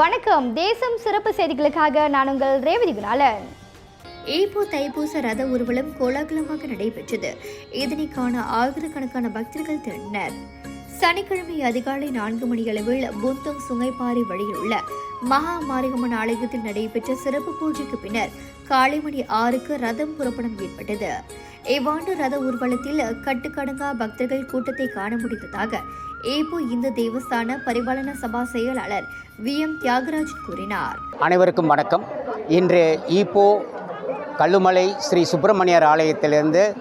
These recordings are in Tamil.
வணக்கம். தேசம் சிறப்பு செய்திகளுக்காக நான் உங்கள் ரேவதி குணாலன். ஏப்போ தைப்பூச ரத ஊர்வலம் கோலாகலமாக நடைபெற்றது. இதனை காண ஆயிரக்கணக்கான பக்தர்கள் திரண்டனர். சனிக்கிழமை அதிகாலை நான்கு மணியளவில் புந்தம் சுங்கைப்பாறை வழியில் உள்ள மகா மாரியம்மன் ஆலயத்தில் நடைபெற்ற சிறப்பு பூஜைக்கு பின்னர் காலை மணி ஆறுக்கு ரதம் புறப்படம் ஏற்பட்டது. இவ்வாண்டு ரத ஊர்வலத்தில் கட்டுக்கடங்கா பக்தர்கள் கூட்டத்தை காண முடிந்ததாக ஏபு இந்து தேவஸ்தான பரிபாலன சபா செயலாளர் வி எம் தியாகராஜன் கூறினார். அனைவருக்கும் வணக்கம். இன்று ஈப்போ கல்லுமலை ஸ்ரீ சுப்பிரமணியர் ஆலயத்திலிருந்து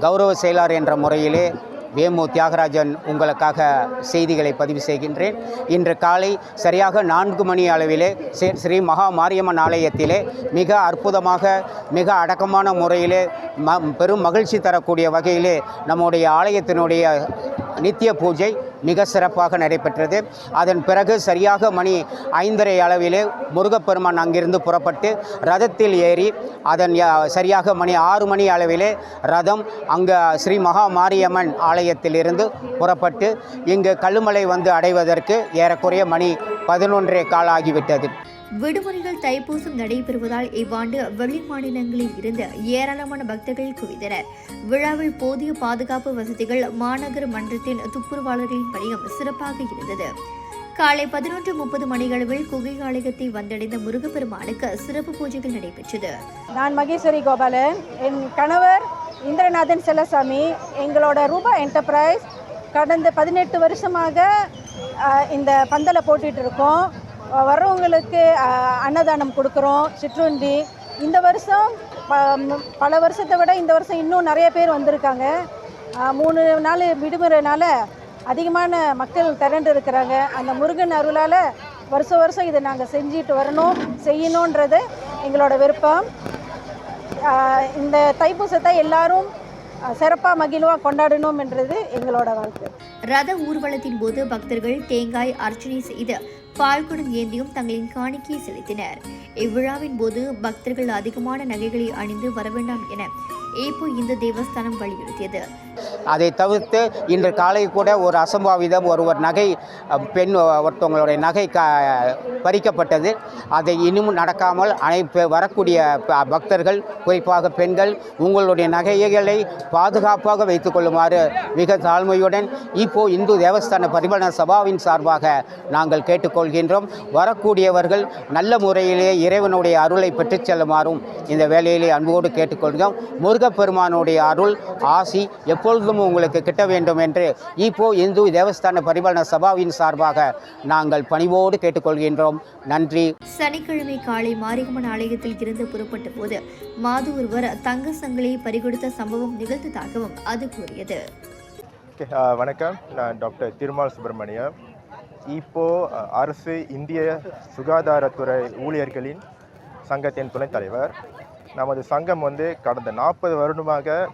கௌரவ செயலாளர் என்ற முறையிலே வேமு தியாகராஜன் உங்களுக்காக செய்திகளை பதிவு செய்கின்றேன். இன்று காலை சரியாக நான்கு மணி அளவிலே ஸ்ரீ- ஸ்ரீ மகா மாரியம்மன் ஆலயத்திலே மிக அற்புதமாக மிக அடக்கமான முறையிலே ம பெரும் மகிழ்ச்சி தரக்கூடிய வகையிலே நம்முடைய ஆலயத்தினுடைய நித்திய பூஜை மிக சிறப்பாக நடைபெற்றது. அதன் பிறகு சரியாக மணி ஐந்தரை அளவிலே முருகப்பெருமான் அங்கிருந்து புறப்பட்டு ரதத்தில் ஏறி அதன் சரியாக மணி ஆறு மணி அளவிலே ரதம் அங்கே ஸ்ரீ மகா மாரியம்மன் ஆலயத்திலிருந்து புறப்பட்டு இங்கு கல்லுமலை வந்து அடைவதற்கு ஏறக்குறைய மணி பதினொன்றே கால் ஆகிவிட்டது விடுமுறைகள் தைப்பூசம் நடைபெறுவதால் இவ்வாண்டு வெளி மாநிலங்களில் இருந்து ஏராளமான பக்தர்கள் குவிந்தனர். விழாவில் போதிய பாதுகாப்பு வசதிகள் மாநகர மன்றத்தின் துப்புரவாளர்களின் பணியும் சிறப்பாக இருந்தது. காலை பதினொன்று முப்பது மணியளவில் குகை ஆலயத்தை வந்தடைந்த முருகப்பெருமானுக்கு சிறப்பு பூஜைகள் நடைபெற்றது. நான் மகேஸ்வரி கோபாலன் என் கணவர் இந்திரநாதன் செல்லசாமி எங்களோட ரூபா என்டர்பிரைஸ் கடந்த பதினெட்டு வருஷமாக இந்த பந்தலை போட்டுட்டு இருக்கோம். வர்றவங்களுக்கு அன்னதானம் கொடுக்குறோம் சிற்றுண்டி. இந்த வருஷம் பல வருஷத்தை விட இந்த வருஷம் இன்னும் நிறைய பேர் வந்திருக்காங்க. மூணு நாள் விடுமுறைனால அதிகமான மக்கள் திரண்டு இருக்கிறாங்க. அந்த முருகன் அருளால் வருஷம் வருஷம் இதை நாங்கள் செஞ்சுட்டு வரணும் செய்யணுன்றது எங்களோட விருப்பம். இந்த தைப்பூசத்தை எல்லாரும் சிறப்பாக மகிழ்வாக கொண்டாடணும் என்றது எங்களோட வாழ்க்கை. ரத ஊர்வலத்தின் போது பக்தர்கள் தேங்காய் அர்ச்சனை செய்து பால்குடம் ஏந்தியும் தங்களின் காணிக்கையை செலுத்தினர். இவ்விழாவின் போது பக்தர்கள் அதிகமான நகைகளை அணிந்து வர வேண்டாம் என ஏப்போ இந்து தேவஸ்தானம் வலியுறுத்தியது. அதை தவிர்த்து இன்று காலை கூட ஒரு அசம்பாவிதம் ஒருவர் நகை பெண் ஒருத்தவங்களுடைய நகை க பறிக்கப்பட்டது. அதை இன்னும் நடக்காமல் அனைத்து வரக்கூடிய ப- பக்தர்கள் குறிப்பாக பெண்கள் உங்களுடைய நகைகளை பாதுகாப்பாக வைத்துக் கொள்ளுமாறு மிக தாழ்மையுடன் இப்போ இந்து தேவஸ்தான பரிபாலன சபாவின் சார்பாக நாங்கள் கேட்டுக்கொள் கேட்டுக்கொள்கின்றோம் வரக்கூடியவர்கள் நல்ல முறையிலே இறைவனுடைய அருளை பெற்றுச் செல்லுமாறும் இந்த வேலையிலே அன்போடு கேட்டுக்கொள்கிறோம். முருகப்பெருமானுடைய அருள் ஆசி எப்பொழுதும் உங்களுக்கு கிட்ட வேண்டும் என்று இப்போ இந்து தேவஸ்தான பரிபாலன சபாவின் சார்பாக நாங்கள் பணிவோடு கேட்டுக்கொள்கின்றோம். நன்றி. சனிக்கிழமை காலை மாரியம்மன் ஆலயத்தில் இருந்து புறப்பட்ட போது மாது ஒருவர் தங்க சங்கிலியை பறிகொடுத்த சம்பவம் நிகழ்ந்ததாகவும் அது கூறியது. வணக்கம். நான் டாக்டர் திருமால் சுப்பிரமணியம். இப்போ அரசு இந்திய சுகாதாரத்துறை ஊழியர்களின் சங்கத்தின் துணைத் தலைவர். நமது சங்கம் வந்து கடந்த நாற்பது வருடமாக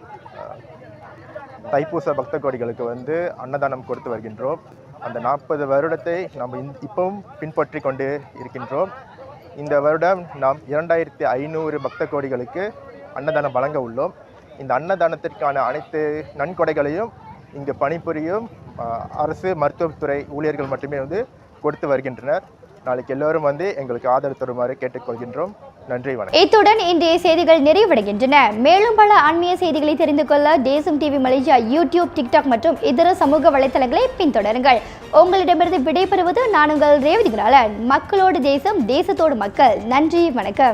தைப்பூச பக்த கோடிகளுக்கு வந்து அன்னதானம் கொடுத்து வருகின்றோம். அந்த நாற்பது வருடத்தை நாம் இந் இப்பவும் பின்பற்றி கொண்டு இருக்கின்றோம். இந்த வருடம் நாம் இரண்டாயிரத்தி ஐநூறு பக்த கோடிகளுக்கு அன்னதானம் வழங்க உள்ளோம். இந்த அன்னதானத்திற்கான அனைத்து நன்கொடைகளையும் இங்கு பணிபுரியும் அரசு மருத்துவத்துறை ஊழியர்கள் மட்டுமே வந்து கொடுத்து வருகின்றனர். நாளைக்கு எல்லோரும் வந்து எங்களுக்கு ஆதரவு தருமாறு கேட்டுக்கொள்கின்றோம். நன்றி வணக்கம். இத்துடன் இன்றைய செய்திகள் நிறைவடைகின்றன. மேலும் பல ஆன்மீக செய்திகளை தெரிந்து கொள்ள தேசம் டிவி மலேசியா யூடியூப் டிக்டாக் மற்றும் இதர சமூக வலைத்தளங்களை பின்தொடருங்கள். உங்களிடமிருந்து விடைபெறுவது நான் உங்கள் ரேவதி மக்களோடு தேசம் தேசத்தோடு மக்கள். நன்றி வணக்கம்.